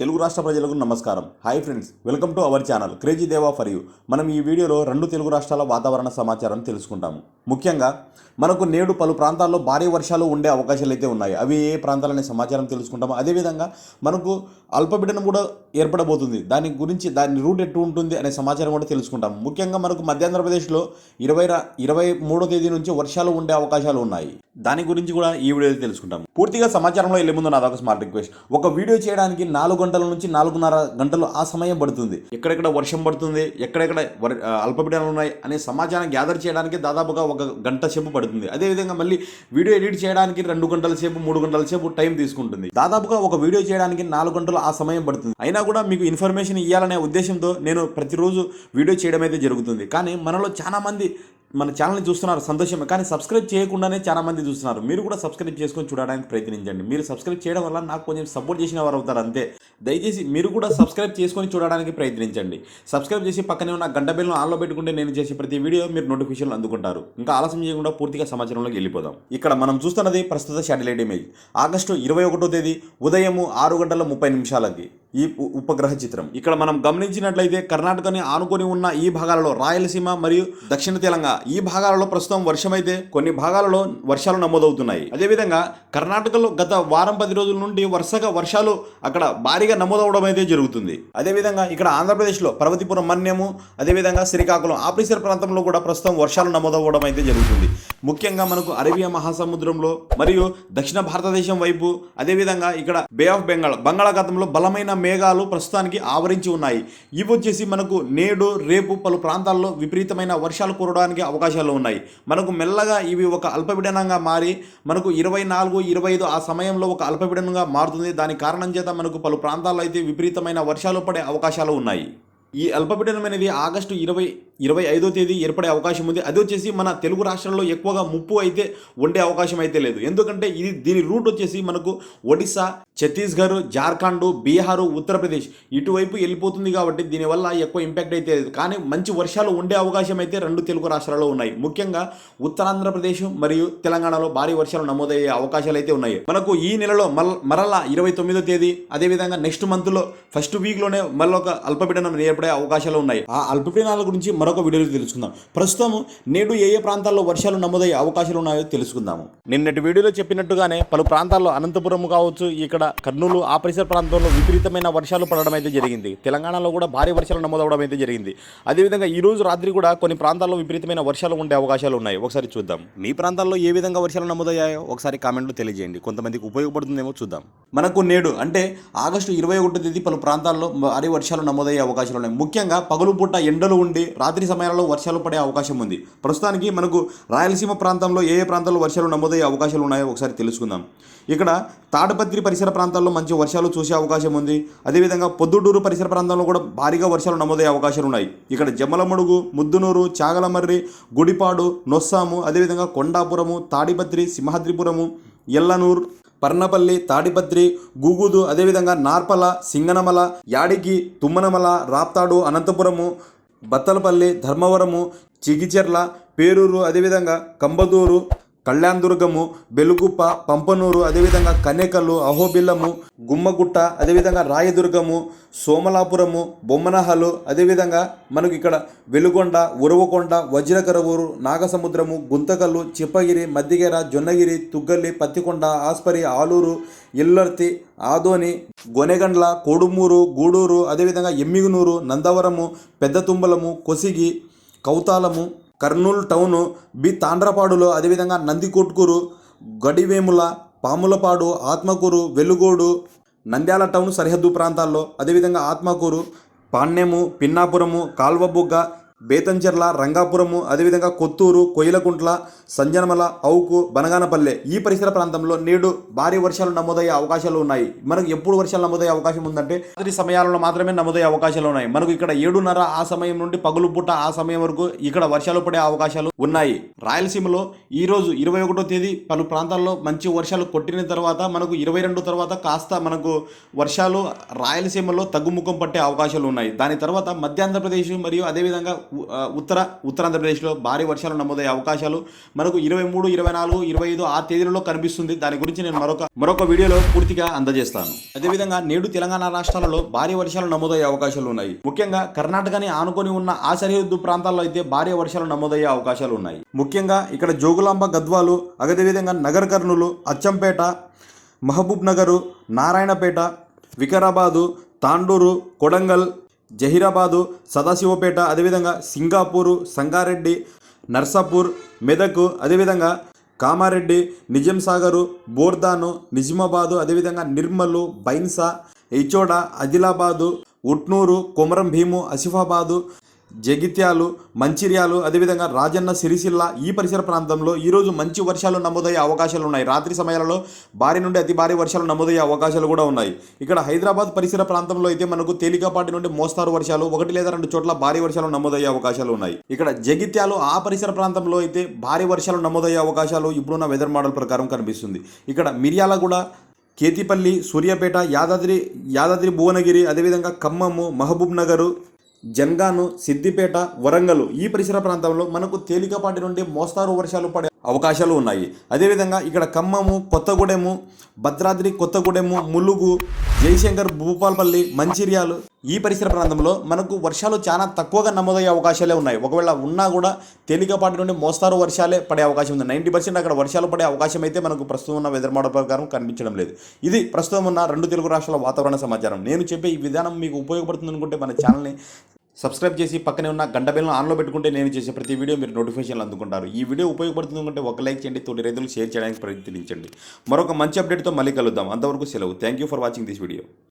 తెలుగు రాష్ట్ర ప్రజలకు నమస్కారం. Hi friends welcome to our channel crazy Deva for you మనం ఈ వీడియోలో రెండు తెలుగు రాష్ట్రాల వాతావరణ సమాచారం తెలుసుకుంటాము. ముఖ్యంగా మనకు నేడు పలు ప్రాంతాల్లో భారీ వర్షాలు ఉండే అవకాశాలు అయితే ఉన్నాయి. అవి ఏ ప్రాంతాలనే సమాచారం తెలుసుకుంటాము. అదేవిధంగా మనకు అల్పపీడనం కూడా ఏర్పడబోతుంది. దాని గురించి దాని రూట్ ఎటు ఉంటుంది అనే సమాచారం కూడా తెలుసుకుంటాము. ముఖ్యంగా మనకు మధ్యాంధ్రప్రదేశ్లో ఇరవై ఇరవై మూడో తేదీ నుంచి వర్షాలు ఉండే అవకాశాలు ఉన్నాయి. దాని గురించి కూడా ఈ వీడియోలో తెలుసుకుంటాం పూర్తిగా సమాచారంలో వెళ్ళే ముందు నాదొక స్మార్ట్ రిక్వెస్ట్ ఒక వీడియో చేయడానికి నాలుగు గంటల నుంచి నాలుగున్నర గంటలు ఆ సమయం పడుతుంది. ఎక్కడెక్కడ వర్షం పడుతుంది ఎక్కడెక్కడ వర్- అల్పపీడనాలు ఉన్నాయి అనే సమాచారం గ్యాదర్ చేయడానికి దాదాపుగా ఒక గంట సేపు పడుతుంది. అదేవిధంగా మళ్ళీ వీడియో ఎడిట్ చేయడానికి రెండు గంటల సేపు మూడు గంటల సేపు టైం తీసుకుంటుంది. దాదాపుగా ఒక వీడియో చేయడానికి నాలుగు గంటలు ఆ సమయం పడుతుంది. అయినా కూడా మీకు ఇన్ఫర్మేషన్ ఇవ్వాలనే ఉద్దేశంతో నేను ప్రతిరోజు వీడియో చేయడం అయితే జరుగుతుంది. కానీ మనలో చాలా మంది మన ఛానల్ని చూస్తున్నారు సంతోషమే. కానీ సబ్స్క్రైబ్ చేయకుండానే చాలామంది చూస్తున్నారు. మీరు కూడా సబ్స్క్రైబ్ చేసుకొని చూడడానికి ప్రయత్నించండి. మీరు సబ్స్క్రైబ్ చేయడం వల్ల నాకు కొంచెం సపోర్ట్ చేసిన వారు అవుతారు అంతే. దయచేసి మీరు కూడా సబ్స్క్రైబ్ చేసుకొని చూడడానికి ప్రయత్నించండి. సబ్స్క్రైబ్ చేసి పక్కనే ఉన్న గంట బెల్ను ఆన్లో పెట్టుకుంటే నేను చేసే ప్రతి వీడియో మీరు నోటిఫికేషన్లు అందుకుంటారు. ఇంకా ఆలస్యం చేయకుండా పూర్తిగా సమాచారంలోకి వెళ్ళిపోదాం. ఇక్కడ మనం చూస్తున్నది ప్రస్తుత శాటిలైట్ ఇమేజ్ ఆగస్టు ఇరవై ఒకటో తేదీ ఉదయము ఆరు గంటల ముప్పై నిమిషాలకి ఈ ఉపగ్రహ చిత్రం. ఇక్కడ మనం గమనించినట్లయితే కర్ణాటకని ఆనుకొని ఉన్న ఈ భాగాలలో రాయలసీమ మరియు దక్షిణ తెలంగాణ ఈ భాగాలలో ప్రస్తుతం వర్షమైతే కొన్ని భాగాలలో వర్షాలు నమోదవుతున్నాయి. అదేవిధంగా కర్ణాటకలో గత వారం పది రోజుల నుండి వరుసగా వర్షాలు అక్కడ భారీగా నమోదవడం అయితే జరుగుతుంది. అదేవిధంగా ఇక్కడ ఆంధ్రప్రదేశ్లో పర్వతిపురం మన్యము అదేవిధంగా శ్రీకాకుళం ఆ ప్రాంతంలో కూడా ప్రస్తుతం వర్షాలు నమోదవడం అయితే జరుగుతుంది. ముఖ్యంగా మనకు అరేబియా మహాసముద్రంలో మరియు దక్షిణ భారతదేశం వైపు అదేవిధంగా ఇక్కడ బే ఆఫ్ బెంగాల్ బంగాళాఖాతంలో బలమైన మేఘాలు ప్రస్తుతానికి ఆవరించి ఉన్నాయి. ఇవి వచ్చేసి మనకు నేడు రేపు పలు ప్రాంతాల్లో విపరీతమైన వర్షాలు కురవడానికి అవకాశాలు ఉన్నాయి. మనకు మెల్లగా ఇవి ఒక అల్పపీడనంగా మారి మనకు ఇరవై నాలుగు ఇరవై ఐదు ఆ సమయంలో ఒక అల్పపీడనంగా మారుతుంది. దాని కారణం చేత మనకు పలు ప్రాంతాల్లో అయితే విపరీతమైన వర్షాలు పడే అవకాశాలు ఉన్నాయి. ఈ అల్పపీడనం అనేది ఆగస్టు ఇరవై ఇరవై ఐదో తేదీ ఏర్పడే అవకాశం ఉంది. అది వచ్చేసి మన తెలుగు రాష్ట్రంలో ఎక్కువగా ముప్పు అయితే ఉండే అవకాశం అయితే లేదు. ఎందుకంటే ఇది దీని రూట్ వచ్చేసి మనకు ఒడిశా ఛత్తీస్గఢ్ జార్ఖండ్ బీహారు ఉత్తరప్రదేశ్ ఇటువైపు వెళ్ళిపోతుంది కాబట్టి దీనివల్ల ఎక్కువ ఇంపాక్ట్ అయితే లేదు. కానీ మంచి వర్షాలు ఉండే అవకాశం అయితే రెండు తెలుగు రాష్ట్రాల్లో ఉన్నాయి. ముఖ్యంగా ఉత్తరాంధ్రప్రదేశ్ మరియు తెలంగాణలో భారీ వర్షాలు నమోదయ్యే అవకాశాలు అయితే ఉన్నాయి. మనకు ఈ నెలలో మల్ మరలా ఇరవై తొమ్మిదో తేదీ అదేవిధంగా నెక్స్ట్ మంత్లో ఫస్ట్ వీక్లోనే మళ్ళీ ఒక అల్పపీడనం ఏర్పడే అవకాశాలు ఉన్నాయి. ఆ అల్పపీడనాల గురించి మరొక వీడియోలో తెలుసుకుందాం. ప్రస్తుతం నేడు ఏ ఏ ప్రాంతాల్లో వర్షాలు నమోదయ్యే అవకాశాలు ఉన్నాయో తెలుసుకుందాము. నిన్నటి వీడియోలో చెప్పినట్టుగానే పలు ప్రాంతాల్లో అనంతపురం కావచ్చు ఇక్కడ కర్నూలు ఆ పరిసర ప్రాంతంలో విపరీతమైన వర్షాలు పడడం అయితే జరిగింది. తెలంగాణలో కూడా భారీ వర్షాలు నమోదవడం అయితే జరిగింది. అదేవిధంగా ఈ రోజు రాత్రి కూడా కొన్ని ప్రాంతాల్లో విపరీతమైన వర్షాలు ఉండే అవకాశాలు ఉన్నాయి. ఒకసారి చూద్దాం. మీ ప్రాంతాల్లో ఏ విధంగా వర్షాలు నమోదయ్యాయో ఒకసారి కామెంట్లో తెలియజేయండి. కొంతమందికి ఉపయోగపడుతుందేమో చూద్దాం. మనకు నేడు అంటే ఆగస్టు ఇరవై ఒకటో తేదీ పలు ప్రాంతాల్లో భారీ వర్షాలు నమోదయ్యే అవకాశాలు ఉన్నాయి. ముఖ్యంగా పగలు పూట ఎండలు ఉండి రాత్రి సమయాల్లో వర్షాలు పడే అవకాశం ఉంది. ప్రస్తుతానికి మనకు రాయలసీమ ప్రాంతంలో ఏ ఏ ప్రాంతాల్లో వర్షాలు నమోదయ్యే అవకాశాలు ఉన్నాయో ఒకసారి తెలుసుకుందాం. ఇక్కడ తాడపత్రి పరిసర ప్రాంతాల్లో మంచి వర్షాలు చూసే అవకాశం ఉంది. అదేవిధంగా పొద్దుటూరు పరిసర ప్రాంతంలో కూడా భారీగా వర్షాలు నమోదయ్యే అవకాశాలు ఉన్నాయి. ఇక్కడ జమలమడుగు ముద్దునూరు చాగలమర్రి గుడిపాడు నొస్సాము అదేవిధంగా కొండాపురము తాడిపత్రి సింహాద్రిపురము ఎల్లనూర్ పర్ణపల్లి తాడిపత్రి గూగుదు అదేవిధంగా నార్పల సింగనమల యాడికి తుమ్మనమల రాప్తాడు అనంతపురము బత్తలపల్లి ధర్మవరము చిగిచెర్ల పేరూరు అదేవిధంగా కంబదూరు కళ్యాణదుర్గము బెలుగుప్ప పంపనూరు అదేవిధంగా కనేకల్లు అహోబిల్లము గుమ్మగుట్ట అదేవిధంగా రాయదుర్గము సోమలాపురము బొమ్మనహలు అదేవిధంగా మనకు ఇక్కడ వెలుగొండ ఉరవకొండ వజ్రకరవూరు నాగసముద్రము గుంతకల్లు చిప్పగిరి మద్దిగేర జొన్నగిరి తుగ్గల్లి పత్తికొండ ఆస్పరి ఆలూరు ఇల్లర్తి ఆదోని గొనెగండ్ల కోడుమూరు గూడూరు అదేవిధంగా ఎమ్మిగునూరు నందవరము పెద్ద తుంబలము కొసిగి కౌతాలము కర్నూలు టౌను బి తాండ్రపాడులో అదేవిధంగా నందికొట్కూరు గడివేముల పాములపాడు ఆత్మకూరు వెలుగోడు నంద్యాల టౌన్ సరిహద్దు ప్రాంతాల్లో అదేవిధంగా ఆత్మకూరు పాణ్యము పిన్నాపురము కాల్వబుగ్గ బేతంచెర్ల రంగాపురము అదేవిధంగా కొత్తూరు కొయ్యలకుంట్ల సంజనమల అవుకు బనగానపల్లె ఈ పరిసర ప్రాంతంలో నేడు భారీ వర్షాలు నమోదయ్యే అవకాశాలు ఉన్నాయి. మనకు ఎప్పుడు వర్షాలు నమోదయ్యే అవకాశం ఉందంటే రాత్రి సమయాలలో మాత్రమే నమోదయ్యే అవకాశాలు ఉన్నాయి. మనకు ఇక్కడ ఏడున్నర ఆ సమయం నుండి పగులు పూట ఆ సమయం వరకు ఇక్కడ వర్షాలు పడే అవకాశాలు ఉన్నాయి. రాయలసీమలో ఈ రోజు ఇరవై ఒకటో తేదీ పలు ప్రాంతాల్లో మంచి వర్షాలు కొట్టిన తర్వాత మనకు ఇరవై రెండు తర్వాత కాస్త మనకు వర్షాలు రాయలసీమలో తగ్గుముఖం పట్టే అవకాశాలు ఉన్నాయి. దాని తర్వాత మధ్యాంధ్రప్రదేశ్ మరియు అదేవిధంగా ఉత్తర ఉత్తరాంధ్రప్రదేశ్లో భారీ వర్షాలు నమోదయ్యే అవకాశాలు మనకు ఇరవై మూడు ఇరవై నాలుగు ఇరవై ఐదు ఆ తేదీలలో కనిపిస్తుంది. దాని గురించి నేను మరొక మరొక వీడియోలో పూర్తిగా అందజేస్తాను. అదేవిధంగా నేడు తెలంగాణ రాష్ట్రాలలో భారీ వర్షాలు నమోదయ్యే అవకాశాలు ఉన్నాయి. ముఖ్యంగా కర్ణాటకని ఆనుకొని ఉన్న ఆ సరిహద్దు ప్రాంతాల్లో అయితే భారీ వర్షాలు నమోదయ్యే అవకాశాలు ఉన్నాయి. ముఖ్యంగా ఇక్కడ జోగులాంబ గద్వాలు అదేవిధంగా నగర కర్నూలు అచ్చంపేట మహబూబ్ నగరు నారాయణపేట వికారాబాదు తాండూరు కొడంగల్ జహీరాబాదు సదాశివపేట అదేవిధంగా సింగాపూరు సంగారెడ్డి నర్సాపూర్ మెదక్ అదేవిధంగా కామారెడ్డి నిజాం సాగరు బోర్దాను నిజామాబాదు అదేవిధంగా నిర్మలు బైన్సా ఇచోడ ఆదిలాబాదు ఉట్నూరు కొమరం భీము ఆసిఫాబాదు జగిత్యాలు మంచిర్యాలు అదేవిధంగా రాజన్న సిరిసిల్ల ఈ పరిసర ప్రాంతంలో ఈరోజు మంచి వర్షాలు నమోదయ్యే అవకాశాలు ఉన్నాయి. రాత్రి సమయాలలో భారీ నుండి అతి భారీ వర్షాలు నమోదయ్యే అవకాశాలు కూడా ఉన్నాయి. ఇక్కడ హైదరాబాద్ పరిసర ప్రాంతంలో అయితే మనకు తేలికపాటి నుండి మోస్తారు వర్షాలు ఒకటి లేదా రెండు చోట్ల భారీ వర్షాలు నమోదయ్యే అవకాశాలు ఉన్నాయి. ఇక్కడ జగిత్యాలు ఆ పరిసర ప్రాంతంలో అయితే భారీ వర్షాలు నమోదయ్యే అవకాశాలు ఇప్పుడున్న వెదర్ మోడల్ ప్రకారం కనిపిస్తుంది. ఇక్కడ మిర్యాలగూడ కేతిపల్లి సూర్యాపేట యాదాద్రి యాదాద్రి భువనగిరి అదేవిధంగా ఖమ్మము మహబూబ్ నగరు జన్గాను సిద్దిపేట వరంగల్ ఈ పరిసర ప్రాంతంలో మనకు తేలికపాటి నుండి మోస్తారు వర్షాలు పడే అవకాశాలు ఉన్నాయి. అదేవిధంగా ఇక్కడ ఖమ్మము కొత్తగూడెము భద్రాద్రి కొత్తగూడెము ములుగు జయశంకర్ భూపాల్పల్లి మంచిర్యాలు ఈ పరిసర ప్రాంతంలో మనకు వర్షాలు చాలా తక్కువగా నమోదయ్యే అవకాశాలే ఉన్నాయి. ఒకవేళ ఉన్నా కూడా తేలికపాటి నుండి మోస్తారు వర్షాలే పడే అవకాశం ఉంది. నైంటీ పర్సెంట్ అక్కడ వర్షాలు పడే అవకాశం అయితే మనకు ప్రస్తుతం ఉన్న వెదర్ మోడల్ ప్రకారం కనిపించడం లేదు. ఇది ప్రస్తుతం ఉన్న రెండు తెలుగు రాష్ట్రాల వాతావరణ సమాచారం. నేను చెప్పే ఈ విధానం మీకు ఉపయోగపడుతుంది అనుకుంటే మన ఛానల్ని సబ్స్క్రైబ్ చేసి పక్కనే ఉన్న గంట బెల్లను ఆన్లో పెట్టుకుంటే నేను చేసే ప్రతి వీడియో మీరు నోటిఫికేషన్లు అందుకుంటారు. ఈ వీడియో ఉపయోగపడుతుంది అంటే ఒక లైక్ చేయండి తోటి రైతులు షేర్ చేయడానికి ప్రయత్నించండి. మరొక మంచి అప్డేట్తో మళ్ళీ కలుద్దాం. అంతవరకు సెలవు. Thank you for watching this video